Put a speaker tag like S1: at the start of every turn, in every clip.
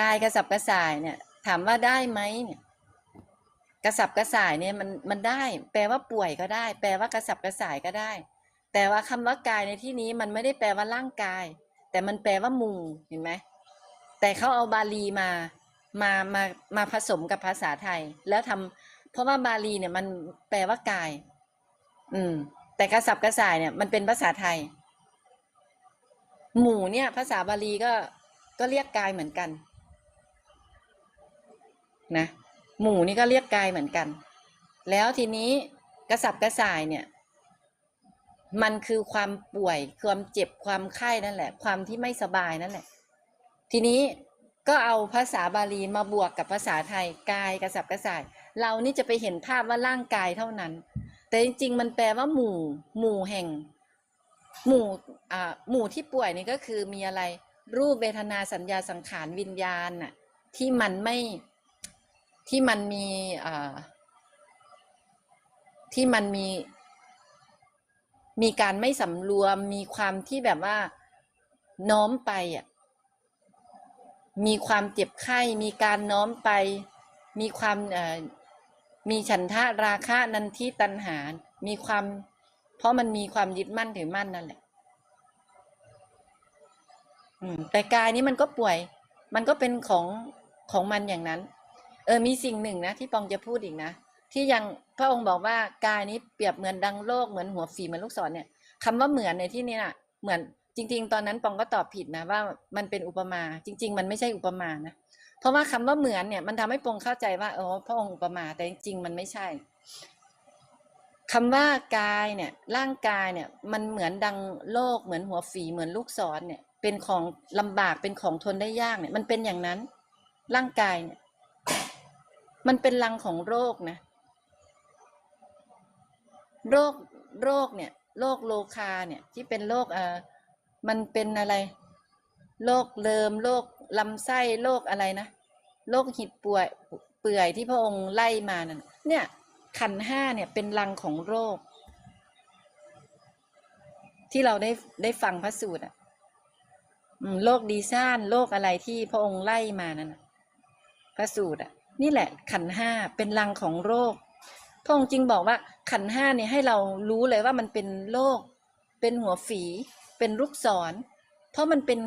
S1: กายกระสับกระส่ายเนี่ย ถามว่าได้ไหมเนี่ยกระสับกระส่ายเนี่ยมันมันได้ แปลว่าป่วยก็ได้ แปลว่ากระสับกระส่ายก็ได้ แต่ว่าคำว่ากายในที่นี้มันไม่ได้แปลว่าร่างกาย แต่มันแปลว่าหมูเห็นไหมแต่เขาเอาบาลีมามามามาผสมกับภาษาไทย แล้วทำเพราะว่าบาลีเนี่ยมันแปลว่ากาย อืม แต่กระสับกระส่ายเนี่ยมันเป็นภาษาไทย หมู่เนี่ย ภาษาบาลีก็ก็เรียกกายเหมือนกัน นะหมู่นี่ก็เรียกกายเหมือนกัน แล้วทีนี้กระสับกระส่ายเนี่ย มันคือความป่วยความเจ็บความไข้นั่นแหละ ความที่ไม่สบายนั่นแหละ ทีนี้ก็เอาภาษาบาลีมาบวกกับภาษาไทยกายกระสับกระส่าย เรานี่จะไปเห็นภาพว่าร่างกายเท่านั้น แต่จริง ๆ มันแปลว่าหมู่ หมู่แห่ง หมู่อ่าหมู่ที่ป่วยนี่ก็คือมีอะไร รูปเวทนาสัญญาสังขารวิญญาณน่ะที่มันไม่ ที่มันมีที่มันมีมีการไม่สำรวมมีความที่แบบว่าน้อมไปอะมีความเจ็บไข้ มีการน้อมไป มีความมีฉันทะราคะนันทิตัณหา มีความ เพราะมันมีความยึดมั่นถือมั่นนั่นแหละอืมแต่กายนี้มันก็ป่วย มันก็เป็นของของมันอย่างนั้น เออมีสิ่งหนึ่งนะที่ปองจะพูดอีกนะที่ยังพระองค์บอกว่ากายนี้เปรียบเหมือนดังโลกเหมือนหัวฝีเหมือนลูกศรเนี่ยคำว่าเหมือนในที่นี้น่ะเหมือนจริง ๆ ตอนนั้นปองก็ตอบผิดนะว่ามันเป็นอุปมา จริง ๆ มันไม่ใช่อุปมานะเพราะว่าคำว่าเหมือนเนี่ยมันทำให้ปองเข้าใจว่าอ๋อพระองค์อุปมา แต่จริงๆมันไม่ใช่คำว่ากายเนี่ย ร่างกายเนี่ยมันเหมือนดังโลกเหมือนหัวฝีเหมือนลูกศรเนี่ย เป็นของลำบากเป็นของทนได้ยากเนี่ย มันเป็นอย่างนั้น ร่างกายเนี่ย มันเป็นรังของโรคนะ โรคโรคเนี่ยโรคโลคาเนี่ย ที่เป็นโรคเอ่อมันเป็นอะไรโรคเลิมโรคลำไส้โรคอะไรนะโรคหิดป่วยเปื่อยที่พระองค์ไล่มานั่นเนี่ย ขันห้าเนี่ยเป็นรังของโรค ที่เราได้ได้ฟังพระสูตรอะโรคดีซ่านโรคอะไรที่พระองค์ไล่มานั่นพระสูตรอะ นี่แหละขันห้าเป็นรังของโรคพระองค์จึงบอกว่าขันห้าเนี่ยให้เรารู้เลยว่ามันเป็นโรคเป็นหัวฝี เป็นลูกศร เพราะมันเป็น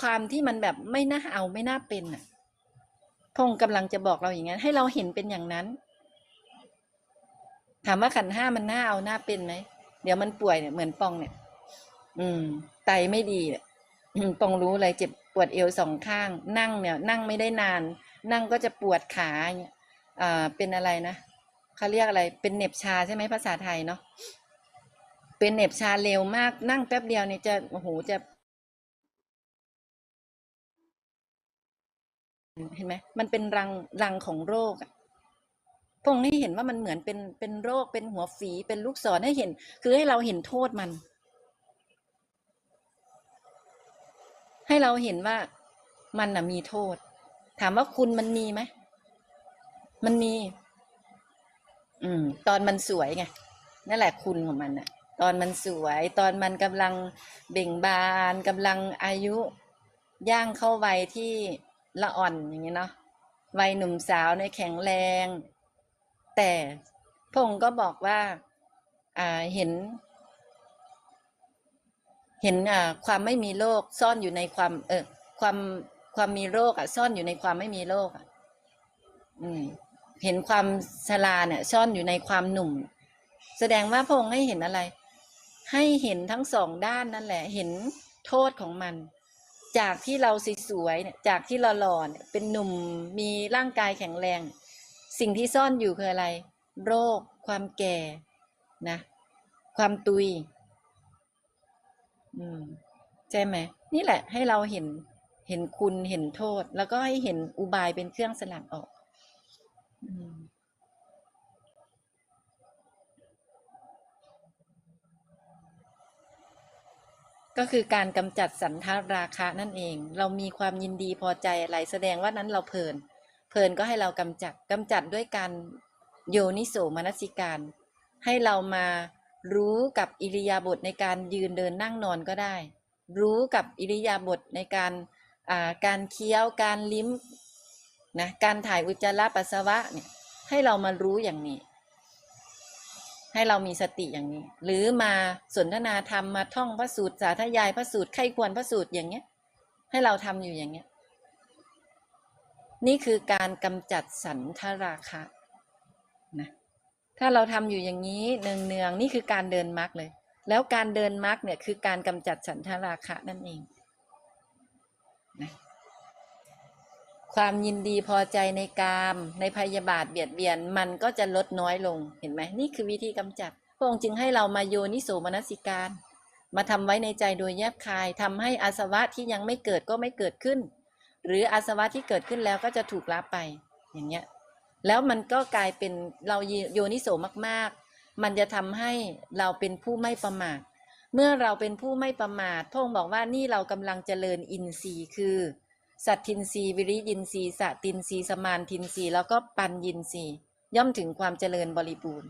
S1: ความที่มันแบบไม่น่าเอาไม่น่าเป็นอะพงค์กำลังจะบอกเราอย่างนั้น ให้เราเห็นเป็นอย่างนั้น ถามว่าขันห้ามันน่าเอาน่าเป็นไหมเดี๋ยวมันป่วยเนี่ยเหมือนปองเนี่ย อืม ไตไม่ดีเนี่ยปองรู้เลยเจ็บปวดเอวสองข้าง นั่งเนี่ย นั่งไม่ได้นาน นั่งก็จะปวดขาเนี่ยอ่าเป็นอะไรนะเขาเรียกอะไร เป็นเน็บชาใช่ไหมภาษาไทยเนาะเป็นเน็บชาเร็วมากนั่งแป๊บเดียวเนี่ยจะโอ้โหจะ เห็นไหมมันเป็นรังรังของโรคอะพงให้เห็นว่ามันเหมือนเป็นเป็นโรคเป็นหัวฝีเป็นลูกศรให้เห็น คือให้เราเห็นโทษมัน ให้เราเห็นว่ามันน่ะมีโทษ ถามว่าคุณมันมีไหม มันมี อืม ตอนมันสวยไง นั่นแหละคุณของมันน่ะตอนมันสวย ตอนมันกำลังเบ่งบานกำลังอายุ ย่างเข้าวัยที่ละอ่อนอย่างเงี้เนาะ วัยหนุ่มสาวในแข็งแรง แต่พงค์ก็บอกว่า อ่า เห็น เห็นอ่าความไม่มีโรคซ่อนอยู่ในความ เออ ความ ความมีโรคอะ ซ่อนอยู่ในความไม่มีโรคอะ อืม เห็นความชราเนี่ย ซ่อนอยู่ในความหนุ่ม แสดงว่าพระองค์ให้เห็นอะไร ให้เห็นทั้งสองด้านนั่นแหละ เห็นโทษของมัน จากที่เราสวยๆเนี่ย จากที่เราหล่อเนี่ยเป็นหนุ่มมีร่างกายแข็งแรง สิ่งที่ซ่อนอยู่คืออะไร โรค ความแก่นะความตุย อืม ใช่ไหม นี่แหละให้เราเห็น เห็นคุณเห็นโทษ แล้วก็ให้เห็นอุบายเป็นเครื่องสลัดออกก็คือการกำจัดสันทาราคะนั่นเอง เรามีความยินดีพอใจอะไรแสดงว่านั้นเราเพลิน เพลินก็ให้เรากำจัดกำจัดด้วยการโยนิโสมนสิการ ให้เรามารู้กับอิริยาบถในการยืนเดินนั่งนอนก็ได้ รู้กับอิริยาบถในการ การเคี้ยวการลิ้มนะการถ่ายอุจจาระปัสสาวะเนี่ยให้เรามารู้อย่างนี้ ให้เรามีสติอย่างนี้ หรือมาสนทนาธรรมมาท่องพระสูตรสาธยายพระสูตรไข้ควรพระสูตรอย่างเงี้ย ให้เราทำอยู่อย่างเงี้ย นี่คือการกำจัดสันทราคะนะถ้าเราทำอยู่อย่างนี้เนืองๆนี่คือการเดินมรรคเลย แล้วการเดินมรรคเนี่ยคือการกำจัดสันทราคะนั่นเอง นะความยินดีพอใจในกามในพยาบาทเบียดเบียนมันก็จะลดน้อยลงเห็นไหมนี่คือวิธีกำจัดพระองค์จึงให้เรามาโยนิโสมนสิการ มาทำไว้ในใจโดยแยบคายทำให้อาสวะที่ยังไม่เกิดก็ไม่เกิดขึ้น หรืออาสวะที่เกิดขึ้นแล้วก็จะถูกละไปอย่างเงี้ยแล้วมันก็กลายเป็นเราโยนิโสมากๆ มันจะทำให้เราเป็นผู้ไม่ประมาท เมื่อเราเป็นผู้ไม่ประมาทพระองบอกว่านี่เรากำลังเจริญอินทรีย์คือ สัตทินทรีย์วิริยินทรีย์สตินทรีย์สมานทินทรีย์แล้วก็ปัญญินทรีย์ย่อมถึงความเจริญบริบูรณ์